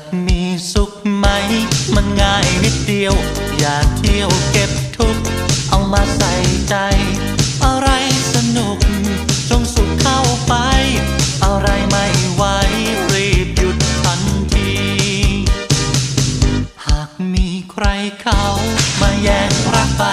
ากมีสุขไหม มันง่ายนิดเดียว อยากเที่ยวเก็บทุก เอามาใส่ใจ อะไรสนุก จงสุขเข้าไป อะไรไม่ไหวรีบหยุดทันที หากมีใครเขามาแย่งรักไป